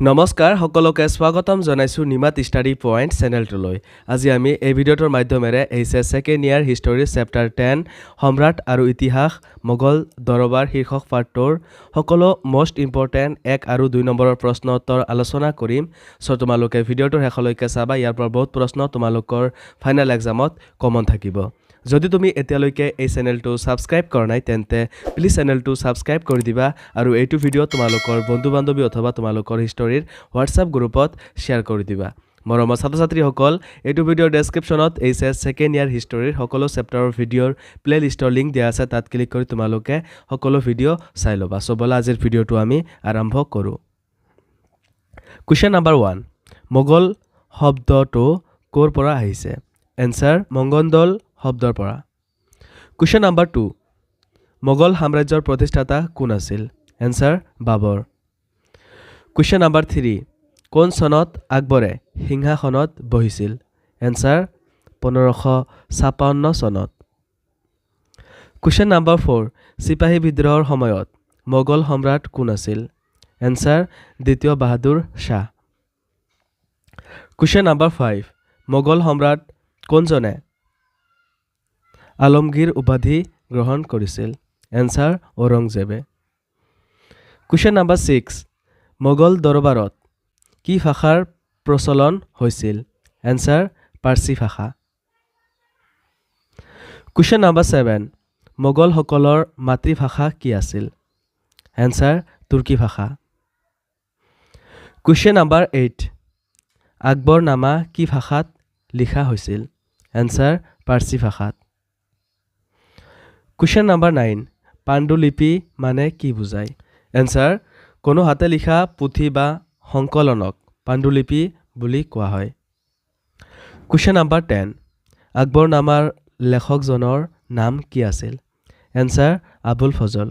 নমস্কাৰ সকলোকে স্বাগতম জনাইছোঁ নিমাত ষ্টাডি পইণ্ট চেনেলটোলৈ। আজি আমি এই ভিডিঅ'টোৰ মাধ্যমেৰে H S second year history chapter ten সম্ৰাট আৰু ইতিহাস মোগল দৰবাৰ শীৰ্ষক পাৰ্টটোৰ সকলো মষ্ট ইম্পৰ্টেণ্ট এক আৰু দুই নম্বৰৰ প্ৰশ্ন উত্তৰ আলোচনা কৰিম। চ' তোমালোকে ভিডিঅ'টোৰ শেষলৈকে চাবা ইয়াৰ পৰা বহুত প্ৰশ্ন তোমালোকৰ ফাইনেল এক্সামত কমন থাকিব। যদি তুমি এতিয়ালৈকে এই চেনেলটো ছাবস্ক্ৰাইব কৰা নাই, তেন্তে প্লিজ চেনেলটো ছাবস্ক্ৰাইব কৰি দিবা আৰু এইটো ভিডিঅ' তোমালোকৰ বন্ধু বান্ধৱী অথবা তোমালোকৰ হিষ্টৰীৰ হোৱাটছআপ গ্ৰুপত শ্বেয়াৰ কৰি দিবা। মৰমৰ ছাত্ৰ ছাত্ৰীসকল এইটো ভিডিঅ'ৰ ডেছক্ৰিপশ্যনত এইচ এছ ছেকেণ্ড ইয়াৰ হিষ্টৰীৰ সকলো চেপ্টাৰৰ ভিডিঅ'ৰ প্লে লিষ্টৰ লিংক দিয়া আছে, তাত ক্লিক কৰি তোমালোকে সকলো ভিডিঅ' চাই ল'বা। চ' ব'লা, আজিৰ ভিডিঅ'টো আমি আৰম্ভ কৰোঁ। কুৱেশ্যন নাম্বাৰ ওৱান মোগল শব্দটো ক'ৰ পৰা আহিছে? এনচাৰ মংগন্দল শব্দৰ পৰা। কুৱেশ্যন নাম্বাৰ টু মোগল সাম্ৰাজ্যৰ প্ৰতিষ্ঠাতা কোন আছিল? এনচাৰ বাবৰ। কুৱেশ্যন নাম্বাৰ থ্ৰী কোন চনত আকবৰে সিংহাসনত বহিছিল? এনচাৰ পোন্ধৰশ ছাপন্ন চনত। কুৱেশ্যন নাম্বাৰ ফ'ৰ চিপাহী বিদ্ৰোহৰ সময়ত মোগল সম্ৰাট কোন আছিল? এনচাৰ দ্বিতীয় Bahadur Shah. Question number five Mughal সম্ৰাট কোনজনে আলমগীৰ উপাধি গ্ৰহণ কৰিছিল। এনচাৰ ঔৰংজেবে। কুৱেশ্যন নাম্বাৰ ছিক্স, মোগল দৰবাৰত কি ভাষাৰ প্ৰচলন হৈছিল? এনচাৰ পাৰ্চী ভাষা। কুৱেশ্যন নাম্বাৰ ছেভেন, মোগলসকলৰ মাতৃভাষা কি আছিল? এনচাৰ তুৰ্কী ভাষা। কুৱেশ্যন নাম্বাৰ এইট আকবৰ নামা কি ভাষাত লিখা হৈছিল? এনচাৰ পাৰ্চী ভাষাত। কুৱেশ্যন নাম্বাৰ নাইন পাণ্ডুলিপি মানে কি বুজায় এনচাৰ কোনো হাতে লিখা পুথি বা সংকলনক পাণ্ডুলিপি বুলি কোৱা হয়। কুৱেশ্যন নাম্বাৰ টেন আকবৰ নামাৰ লেখকজনৰ নাম কি আছিল? Answer Abul Fazl.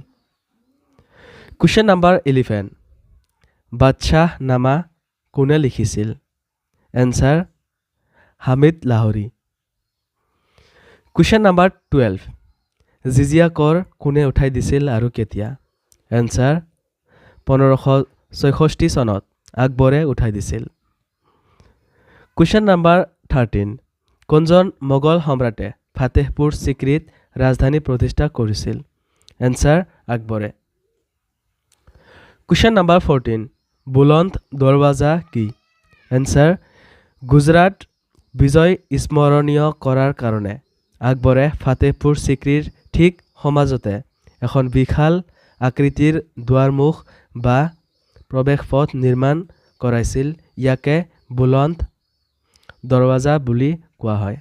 Question number eleven Badshahnama কোনে লিখিছিল? Answer Hamid Lahori. Question number twelve জিজিয়া কৰ কোনে উঠাই দিছিল আৰু কেতিয়া? এনচাৰ পোন্ধৰশ ছয়ষষ্ঠি চনত আকবৰে উঠাই দিছিল। কুৱেশ্যন নাম্বাৰ থাৰ্টিন কোনজন মোগল সম্ৰাটে ফাতেহপুৰ চিক্ৰীত ৰাজধানী প্ৰতিষ্ঠা কৰিছিল? এনচাৰ আকবৰে। Question number fourteen Buland Darwaza কি? এনচাৰ গুজৰাট বিজয় স্মৰণীয় কৰাৰ কাৰণে আকবৰে ফাতেহপুৰ চিক্ৰীৰ ঠিক সমাজতে এখন বিশাল আকৃতিৰ দুৱাৰমুখ বা প্ৰৱেশ পথ নিৰ্মাণ কৰাইছিল। ইয়াকে বুলন্দ দৰৱাজা বুলি কোৱা হয়।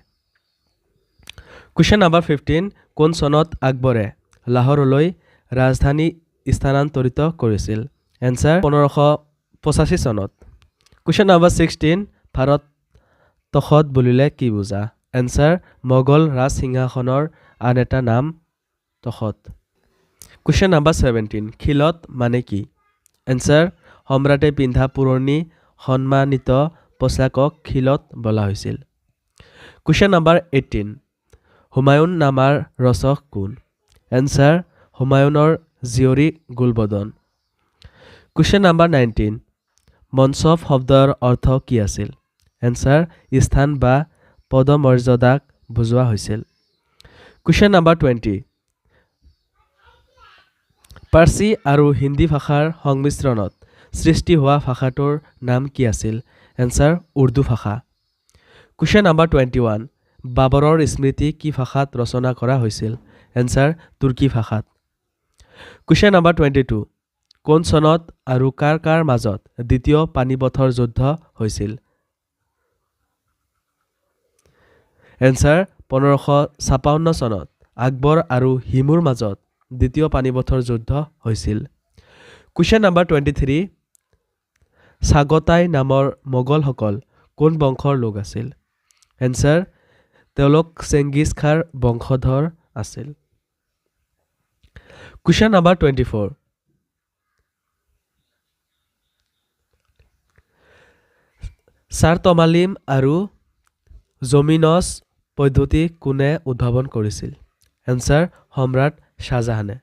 কুৱেশ্যন নাম্বাৰ ফিফটিন কোন চনত আকবৰে লাহোৰলৈ ৰাজধানী স্থানান্তৰিত কৰিছিল? এনচাৰ পোন্ধৰশ পঁচাশী চনত। কুৱেশ্যন নাম্বাৰ ছিক্সটিন ভাৰত তখত বুলিলে কি বুজা? এনচাৰ মোগল ৰাজসিংহাসনৰ আন এটা নাম তখত। কুৱেশ্যন নাম্বাৰ ছেভেণ্টিন খিলত মানে কি? এনচাৰ সম্ৰাটে পিন্ধা পুৰণি সন্মানিত পোচাকক খিলত বোলা হৈছিল। কুৱেশ্যন নাম্বাৰ এইটিন হুমায়ুন নামাৰ ৰচক কোন? এনচাৰ হুমায়ুনৰ জীয়ৰী গুলবদন। কুৱেশ্যন নাম্বাৰ নাইনটিন মঞ্চব শব্দৰ অৰ্থ কি আছিল? এনচাৰ স্থান বা পদমৰ্যাদাক বুজোৱা হৈছিল। কুৱেশ্যন নাম্বাৰ টুৱেণ্টি পাৰ্চী আৰু হিন্দী ভাষাৰ সংমিশ্ৰণত সৃষ্টি হোৱা ভাষাটোৰ নাম কি আছিল? এনচাৰ উৰ্দু ভাষা। কুৱেশ্যন নাম্বাৰ টুৱেণ্টি ওৱান বাবৰৰ স্মৃতি কি ভাষাত ৰচনা কৰা হৈছিল? এনচাৰ তুৰ্কী ভাষাত। কুৱেশ্যন নাম্বাৰ টুৱেণ্টি টু কোন চনত আৰু কাৰ কাৰ মাজত দ্বিতীয় পানীপথৰ যুদ্ধ হৈছিল? এনচাৰ পোন্ধৰশ ছাপন্ন চনত আকবৰ আৰু হিমুৰ মাজত দ্বিতীয় পানীপথৰ যুদ্ধ হৈছিল। Question number twenty three Chagatai নামৰ মোগলসকল কোন বংশৰ লোক আছিল? এনচাৰ তেওঁলোক চেংগিজ খাৰ বংশধৰ আছিল। কুৱেশ্যন নাম্বাৰ টুৱেণ্টি ফ'ৰ ছাৰ তমালিম আৰু জমিনজ পদ্ধতি কোনে উদ্ভাৱন কৰিছিল? এনচাৰ সম্ৰাট শ্বাহজাহানে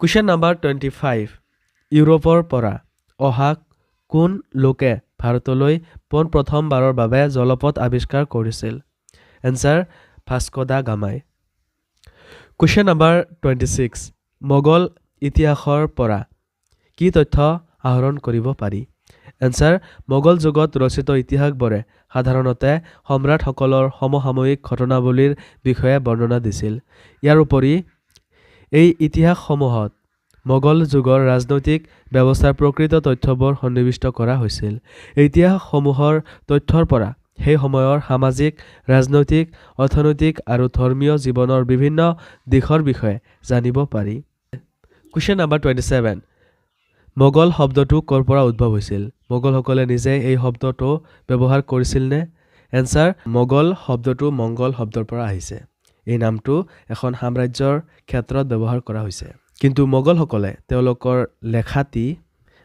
কুৱেশ্যন নাম্বাৰ টুৱেণ্টি ফাইভ ইউৰোপৰ পৰা অহা কোন লোকে ভাৰতলৈ পোনপ্ৰথমবাৰৰ বাবে জলপথ আৱিষ্কাৰ কৰিছিল? Answer Vasco da গামাই। Question number twenty six Mughal ইতিহাসৰ পৰা কি তথ্য আহৰণ কৰিব পাৰি? এনচাৰ মোগল যুগত ৰচিত ইতিহাসবোৰে সাধাৰণতে সম্ৰাটসকলৰ সমসাময়িক ঘটনাৱলীৰ বিষয়ে বৰ্ণনা দিছিল। ইয়াৰ উপৰি এই ইতিহাসসমূহত মোগল যুগৰ ৰাজনৈতিক ব্যৱস্থাৰ প্ৰকৃত তথ্যবোৰ সন্নিৱিষ্ট কৰা হৈছিল। ইতিহাসসমূহৰ তথ্যৰ পৰা সেই সময়ৰ সামাজিক ৰাজনৈতিক অৰ্থনৈতিক আৰু ধৰ্মীয় জীৱনৰ বিভিন্ন দিশৰ বিষয়ে জানিব পাৰি। Question number twenty seven Mughal শব্দটো ক'ৰ পৰা উদ্ভৱ হৈছিল? মোগলসকলে নিজে এই শব্দটো ব্যৱহাৰ কৰিছিলনে এনচাৰ মোগল শব্দটো মংগল শব্দৰ পৰা আহিছে। এই নামটো এখন সাম্ৰাজ্যৰ ক্ষেত্ৰত ব্যৱহাৰ কৰা হৈছে। কিন্তু মোগলসকলে তেওঁলোকৰ লেখাটি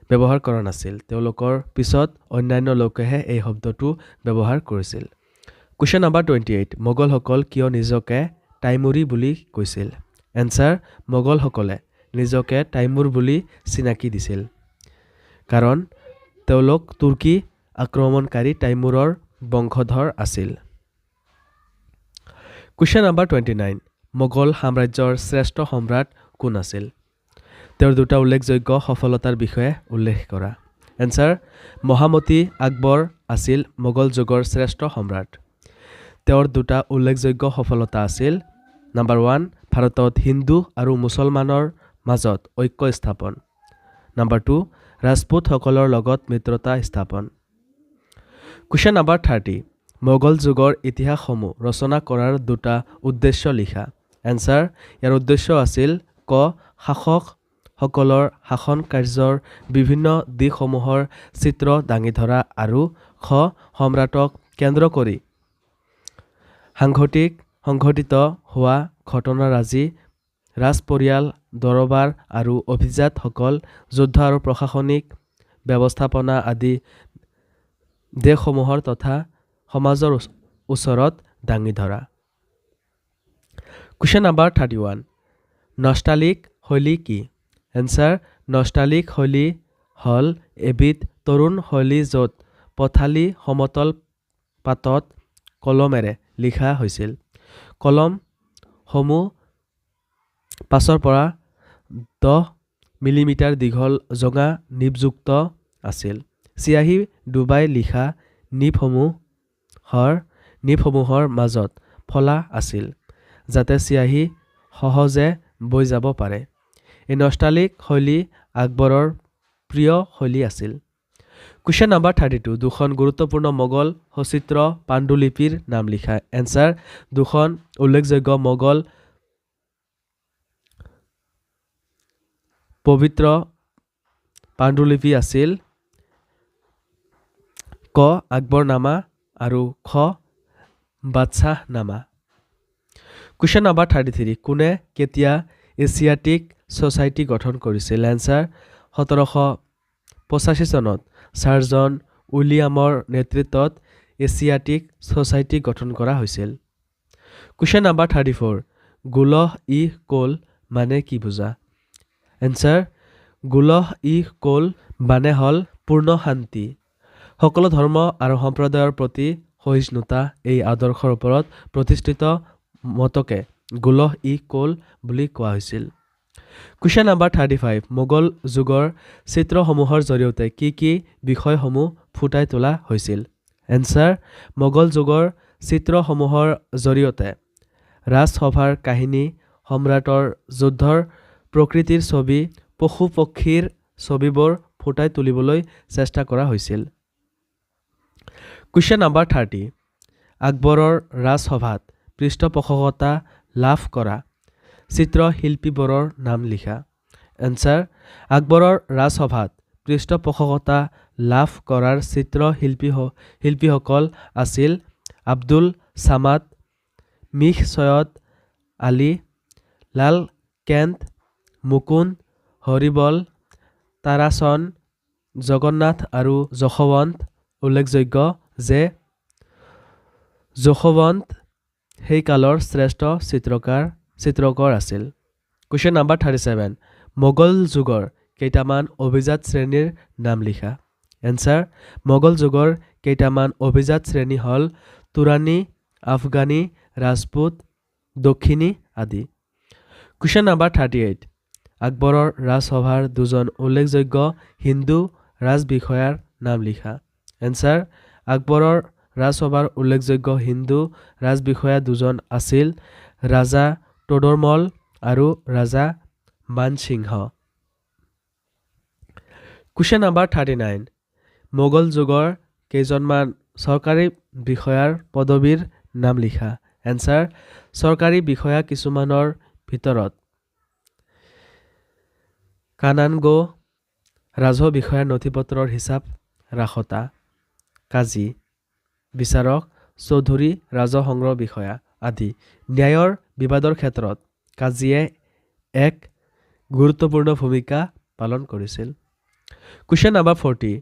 ব্যৱহাৰ কৰা নাছিল। তেওঁলোকৰ পিছত অন্যান্য লোকেহে এই শব্দটো ব্যৱহাৰ কৰিছিল। কুৱেশ্যন নাম্বাৰ টুৱেণ্টি এইট মোগলসকল কিয় নিজকে টাইমুৰি বুলি কৈছিল? এনচাৰ মোগলসকলে নিজকে টাইমুৰ বুলি চিনাকি দিছিল। কাৰণ তেওঁলোক তুৰ্কী আক্ৰমণকাৰী টাইমুৰৰ বংশধৰ আছিল। Question number twenty nine Mughal সাম্ৰাজ্যৰ শ্ৰেষ্ঠ সম্ৰাট কোন আছিল? তেওঁৰ দুটা উল্লেখযোগ্য সফলতাৰ বিষয়ে উল্লেখ কৰা। এনচাৰ মহামতী আকবৰ আছিল মোগল যুগৰ শ্ৰেষ্ঠ সম্ৰাট। তেওঁৰ দুটা উল্লেখযোগ্য সফলতা আছিল নাম্বাৰ ওৱান ভাৰতত হিন্দু আৰু মুছলমানৰ মাজত ঐক্য স্থাপন। নাম্বাৰ টু ৰাজপুতসকলৰ লগত মিত্ৰতা স্থাপন। কুৱেশ্যন নাম্বাৰ থাৰ্টি মোগল যুগৰ ইতিহাসসমূহ ৰচনা কৰাৰ দুটা উদ্দেশ্য লিখা। এনচাৰ ইয়াৰ উদ্দেশ্য আছিল ক শাসকসকলৰ শাসন কাৰ্যৰ বিভিন্ন দিশসমূহৰ চিত্ৰ দাঙি ধৰা আৰু খ সম্ৰাটক কেন্দ্ৰ কৰি সাংঘতিক সংঘটিত হোৱা ঘটনাৰাজি ৰাজ পৰিয়াল দৰবাৰ আৰু অভিজাতসকল যুদ্ধ আৰু প্ৰশাসনিক ব্যৱস্থাপনা আদি দেশসমূহৰ তথা সমাজৰ ওচ- ওচৰত দাঙি ধৰা। কুৱেশ্যন নাম্বাৰ থাৰ্টি ওৱান নষ্টালিক শৈলী কি? এনচাৰ নষ্টালিক শৈলী হ'ল এবিধ তৰুণ শৈলী য'ত পথালি সমতল পাতত কলমেৰে লিখা হৈছিল। কলমসমূহ পাঁচৰ পৰা দহ মিলিমিটাৰ দীঘল জোঙা নিবযুক্ত আছিল। চিয়াহী ডুবাই লিখা নিবসমূহৰ নিবসমূহৰ মাজত ফলা আছিল যাতে চিয়াহী সহজে বৈ যাব পাৰে। এই নষ্টালিক শৈলী আকবৰৰ প্ৰিয় শৈলী আছিল। কুৱেশ্যন নাম্বাৰ থাৰ্টি টু দুখন গুৰুত্বপূৰ্ণ মোগল সচিত্ৰ পাণ্ডুলিপিৰ নাম লিখা। এনচাৰ দুখন উল্লেখযোগ্য মোগল পবিত্ৰ পাণ্ডুলিপি আছিল ক আকবৰনামা আৰু খ Badshahnama. Question number thirty three কোনে কেতিয়া এছিয়াটিক ছ'চাইটি গঠন কৰিছিল? এনচাৰ সোতৰশ পঁচাশী চনত ছাৰজন উইলিয়ামৰ নেতৃত্বত এছিয়াটিক ছ'চাইটি গঠন কৰা হৈছিল। কুৱেশ্যন নাম্বাৰ থাৰ্টি ফ'ৰ গোলহ ই কৌল মানে কি বুজা? এনচাৰ গোলহ ই কৌল মানে হ'ল পূৰ্ণ শান্তি সকলো ধৰ্ম আৰু সম্প্ৰদায়ৰ প্ৰতি সহিষ্ণুতা এই আদৰ্শৰ ওপৰত প্ৰতিষ্ঠিত মতকে গোলহ ই কৌল বুলি কোৱা হৈছিল। Question number thirty five Mughal যুগৰ চিত্ৰসমূহৰ জৰিয়তে কি কি বিষয়সমূহ ফুটাই তোলা হৈছিল? এনচাৰ মোগল যুগৰ চিত্ৰসমূহৰ জৰিয়তে। ৰাজসভাৰ কাহিনী সম্ৰাটৰ যুদ্ধৰ প্ৰকৃতিৰ ছবি পশু পক্ষীৰ ছবিবোৰ ফুটাই তুলিবলৈ চেষ্টা কৰা হৈছিল। Question number thirty. আকবৰৰ ৰাজসভাত পৃষ্ঠপোষকতা লাভ কৰা চিত্ৰশিল্পীবোৰৰ নাম লিখা। এনচাৰ আকবৰৰ ৰাজসভাত পৃষ্ঠপোষকতা লাভ কৰাৰ চিত্ৰশিল্পী শিল্পীসকল আছিল আব্দুল ছামাদ মিখ চৈয়দ আলী লাল কেণ্ট মুকুন্দ হৰিবল তাৰাচন জগন্নাথ আৰু যশৱন্ত উল্লেখযোগ্য যে যশৱন্ত সেই কালৰ শ্ৰেষ্ঠ চিত্ৰকাৰ চিত্ৰকৰ আছিল। Question number thirty seven Mughal যুগৰ কেইটামান অভিজাত শ্ৰেণীৰ নাম লিখা। এনচাৰ মোগল যুগৰ কেইটামান অভিজাত শ্ৰেণী হ'ল তুৰানী আফগানী ৰাজপুত দক্ষিণী আদি। কুৱেশ্যন নাম্বাৰ থাৰ্টি এইট আকবৰৰ ৰাজসভাৰ দুজন উল্লেখযোগ্য হিন্দু ৰাজবিষয়াৰ নাম লিখা। এনচাৰ আকবৰৰ ৰাজসভাৰ উল্লেখযোগ্য হিন্দু ৰাজবিষয়া দুজন আছিল ৰাজা তদৰমল আৰু Raja Mansingh. Question number thirty nine Mughal যুগৰ কেইজনমান চৰকাৰী বিষয়াৰ পদবীৰ নাম লিখা। এনচাৰ চৰকাৰী বিষয়া কিছুমানৰ ভিতৰত। কানানগো ৰাজহ বিষয়াৰ নথি পত্ৰৰ হিচাপ ৰাখতা কাজী বিচাৰক চৌধুৰী ৰাজহ সংগ্ৰহ বিষয়া আদি। ন্যায়ৰ বিবাদৰ ক্ষেত্ৰত কাজীয়ে এক গুৰুত্বপূৰ্ণ ভূমিকা পালন কৰিছিল। কুৱেশ্যন নাম্বাৰ ফৰ্টি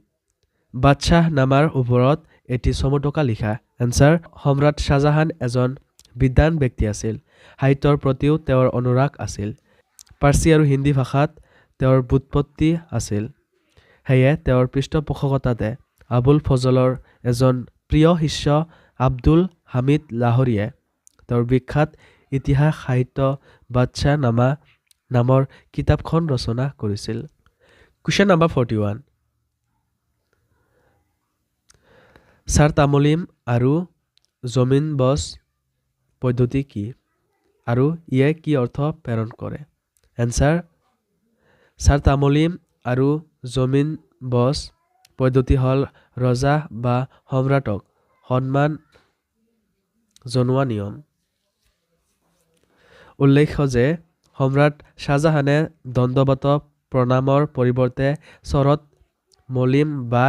বাদশ্বাহ নামাৰ ওপৰত এটি চমুটকা লিখা। এনচাৰ সম্ৰাট শ্বাহজাহান এজন বিদ্বান ব্যক্তি আছিল। সাহিত্যৰ প্ৰতিও তেওঁৰ অনুৰাগ আছিল। পাৰ্চী আৰু হিন্দী ভাষাত তেওঁৰ বুৎপত্তি আছিল। সেয়ে তেওঁৰ পৃষ্ঠপোষকতাতে আবুল ফজলৰ এজন প্ৰিয় শিষ্য আব্দুল হামিদ লাহৰীয়ে তেওঁৰ বিখ্যাত ইতিহাস সাহিত্য বাদশ্বাহ নামা নামৰ কিতাপখন ৰচনা কৰিছিল। Question number forty one. Sir তামুলিম আৰু জমিন বছ পদ্ধতি কি আৰু ইয়ে কি অৰ্থ প্ৰেৰণ কৰে? এনচাৰ ছাৰ তামুলিম আৰু জমিন বছ পদ্ধতি হ'ল ৰজা বা সম্ৰাটক সন্মান জনোৱা নিয়ম। উল্লেখ্য যে সম্ৰাট শ্বাহজাহানে দণ্ডবত প্ৰণামৰ পৰিৱৰ্তে চৰত মলিম বা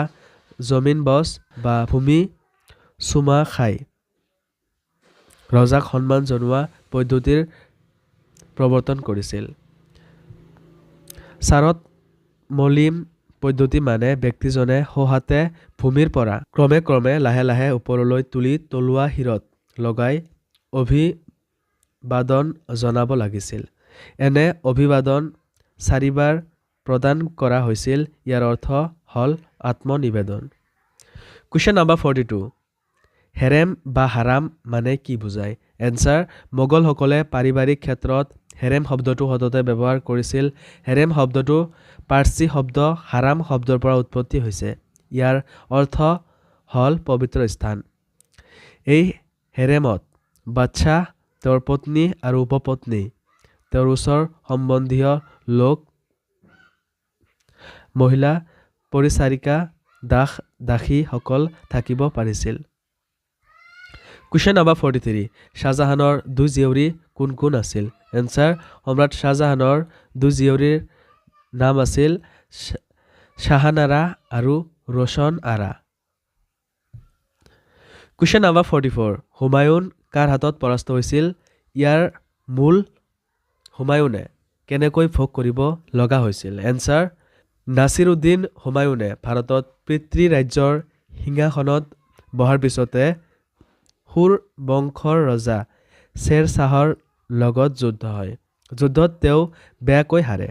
জমিন বছ বা ভূমি চুমা খাই ৰজাক সন্মান জনোৱা পদ্ধতিৰ প্ৰৱৰ্তন কৰিছিল। ছাৰত মলিম পদ্ধতি মানে ব্যক্তিজনে সোঁহাতে ভূমিৰ পৰা ক্ৰমে ক্ৰমে লাহে লাহে ওপৰলৈ তুলি তলুৱা শিৰত লগাই অভিবাদন জনাব লাগিছিল। এনে অভিবাদন চাৰিবাৰ প্ৰদান কৰা হৈছিল। ইয়াৰ অৰ্থ হ'ল আত্মনিবেদন। Question number forty two harem বা হাৰাম মানে কি বুজায়? এনচাৰ মোগলসকলে পাৰিবাৰিক ক্ষেত্ৰত হেৰেম শব্দটো সততে ব্যৱহাৰ কৰিছিল। হেৰেম শব্দটো পাৰ্চী শব্দ হাৰাম শব্দৰ পৰা উৎপত্তি হৈছে। ইয়াৰ অৰ্থ হ'ল পবিত্ৰ স্থান। এই হেৰেমত বাদশ্বাহ তেওঁৰ পত্নী আৰু উপপত্নী তেওঁৰ ওচৰ সম্বন্ধীয় লোক মহিলা পৰিচাৰিকা দাস দাসীসকল থাকিব পাৰিছিল। কুৱেশ্যন নাম্বাৰ ফৰ্টি থ্ৰী শ্বাহজাহানৰ দুই জীয়ৰী কোন কোন আছিল? এনচাৰ সম্ৰাট শ্বাহজাহানৰ দুই জীয়ৰীৰ নাম আছিল শ্বা- শ্বাহানাৰা আৰু Roshan Ara question number forty four Humayun কাৰ হাতত পৰাস্ত হৈছিল? ইয়াৰ মূল হুমায়ুনে কেনেকৈ ভোগ কৰিব লগা হৈছিল? এনচাৰ নাছিৰুদ্দিন হুমায়ুনে ভাৰতত পিতৃ ৰাজ্যৰ সিংহাসনত বহাৰ পিছতে সুৰ বংশৰ ৰজা শ্বেৰ শ্বাহৰ লগত যুদ্ধ হয়। যুদ্ধত তেওঁ বেয়াকৈ হাৰে।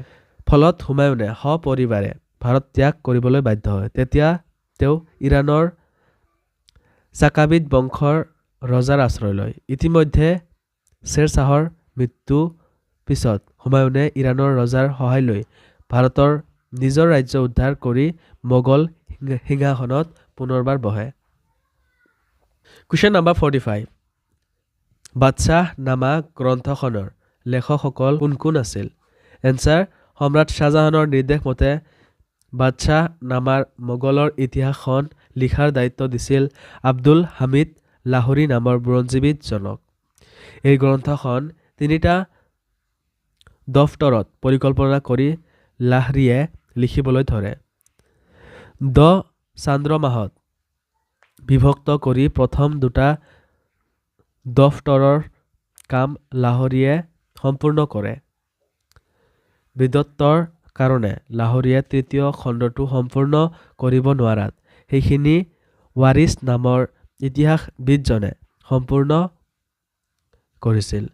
ফলত হুমায়ুনে সপৰিবাৰে ভাৰত ত্যাগ কৰিবলৈ বাধ্য হয়। তেতিয়া তেওঁ ইৰাণৰ চাকাবিদ বংশৰ ৰজাৰ আশ্ৰয় লয়। ইতিমধ্যে শ্বেৰ শ্বাহৰ মৃত্যু পিছত হুমায়ুনে ইৰাণৰ ৰজাৰ সহায় লৈ ভাৰতৰ নিজৰ ৰাজ্য উদ্ধাৰ কৰি মোগল সিংহা- সিংহাসনত পুনৰবাৰ বহে। Question number forty five Badshahnama গ্ৰন্থখনৰ লেখকসকল কোন কোন আছিল? এনচাৰ সম্ৰাট শ্বাহজাহানৰ নিৰ্দেশ মতে বাদশ্বাহ নামাৰ মোগলৰ ইতিহাসখন লিখাৰ দায়িত্ব দিছিল আব্দুল হামিদ লাহোৰী নামৰ বুৰঞ্জীবিদজনক এই গ্ৰন্থখন তিনিটা দফতৰত পৰিকল্পনা কৰি লাহৰীয়ে লিখিবলৈ ধৰে। দহ চান্দ্ৰ মাহত বিভক্ত কৰি প্ৰথম দুটা দফতৰৰ কাম লাহৰীয়ে সম্পূৰ্ণ কৰে। বিদত্তৰ কাৰণে লাহৰীয়ে তৃতীয় খণ্ডটো সম্পূৰ্ণ কৰিব নোৱাৰাত সেইখিনি ৱাৰিছ নামৰ ইতিহাসবিদজনে সম্পূৰ্ণ কৰিছিল।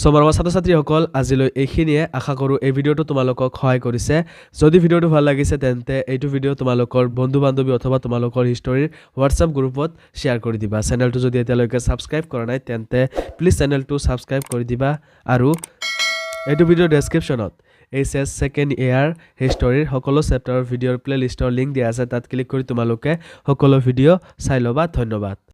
চ' মৰমৰ ছাত্ৰ ছাত্ৰীসকল আজিলৈ এইখিনিয়ে। আশা কৰোঁ এই ভিডিঅ'টো তোমালোকক সহায় কৰিছে। যদি ভিডিঅ'টো ভাল লাগিছে তেন্তে এইটো ভিডিঅ' তোমালোকৰ বন্ধু বান্ধৱী অথবা তোমালোকৰ হিষ্টৰীৰ হোৱাটছআপ গ্ৰুপত শ্বেয়াৰ কৰি দিবা। চেনেলটো যদি এতিয়ালৈকে ছাবস্ক্ৰাইব কৰা নাই তেন্তে প্লিজ চেনেলটো ছাবস্ক্ৰাইব কৰি দিবা। আৰু এইটো ভিডিঅ'ৰ ডেছক্ৰিপশ্যনত এইচ এছ ছেকেণ্ড ইয়াৰ হিষ্টৰীৰ সকলো চেপ্টাৰৰ ভিডিঅ'ৰ প্লে'লিষ্টৰ লিংক দিয়া আছে। তাত ক্লিক কৰি তোমালোকে সকলো ভিডিঅ' চাই ল'বা। ধন্যবাদ।